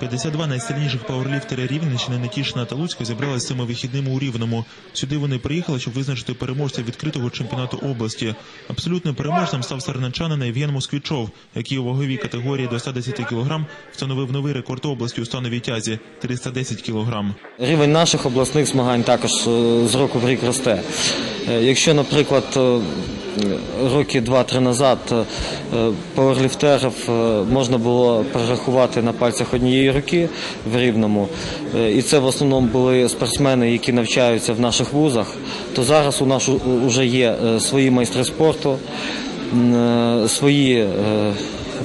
52 найсильніших пауерліфтери Рівненщини Нетішина та Луцька зібралися цими вихідними у Рівному. Сюди вони приїхали, щоб визначити переможця відкритого чемпіонату області. Абсолютним переможцем став сарненчанин Євген Москвічов, який у ваговій категорії до 110 кг встановив новий рекорд області у становій тязі 310 кг. Рівень наших обласних змагань також е, з року в рік росте. Е, Якщо, наприклад, е, роки два-три назад е, пауерліфтерів е, можна було перерахувати на пальцях однієї руки в Рівному, е, і це в основному були спортсмени, які навчаються в наших вузах, то зараз у нас вже є свої майстри спорту, свої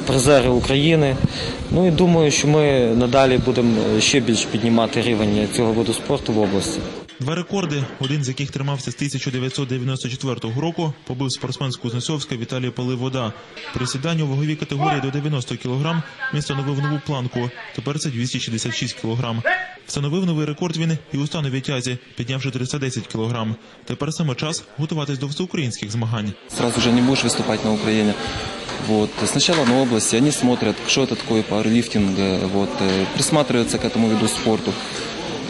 призери України. Ну і думаю, що ми надалі будемо ще більше піднімати рівень цього виду спорту в області. Два рекорди, один з яких тримався з 1994 року, побив спортсмен з Кузнецовська Віталій Поливода. При сіданні у ваговій категорії до 90 кг він встановив нову планку. Тепер це 266 кг. Встановив новий рекорд він і у становій тязі, піднявши 310 кг. Тепер саме час готуватись до всеукраїнських змагань. сразу же не будешь выступать на Украине. Вот. Сначала на области они смотрят, что это такое пауэрлифтинг, э, вот, э, присматриваются к этому виду спорту.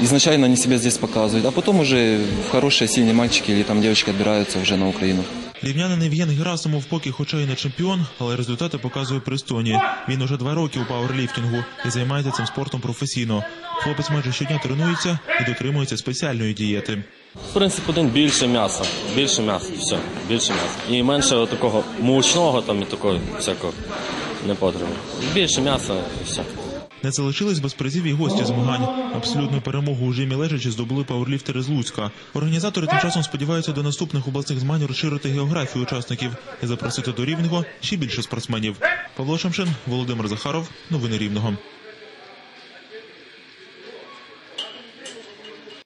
Изначально они себя здесь показывают, а потом уже хорошие, сильные мальчики или там девочки отбираются уже на Украину. Рівнянин Євген Герасимов поки хоча й не чемпіон, але результати показує пристойні. Він уже два роки у пауерліфтингу і займається цим спортом професійно. Хлопець майже щодня тренується і дотримується спеціальної дієти. Принцип один більше м'яса. Більше м'яса, все, більше м'яса. І менше такого мучного там і такого всякого не потрібно. Більше м'яса і все. Не залишились без призів і гості змагань. Абсолютну перемогу у жимі лежачі здобули пауерліфтери з Луцька. Організатори тим часом сподіваються до наступних обласних змагань розширити географію учасників і запросити до рівного ще більше спортсменів. Павло Шамшин, Володимир Захаров. Новини Рівного.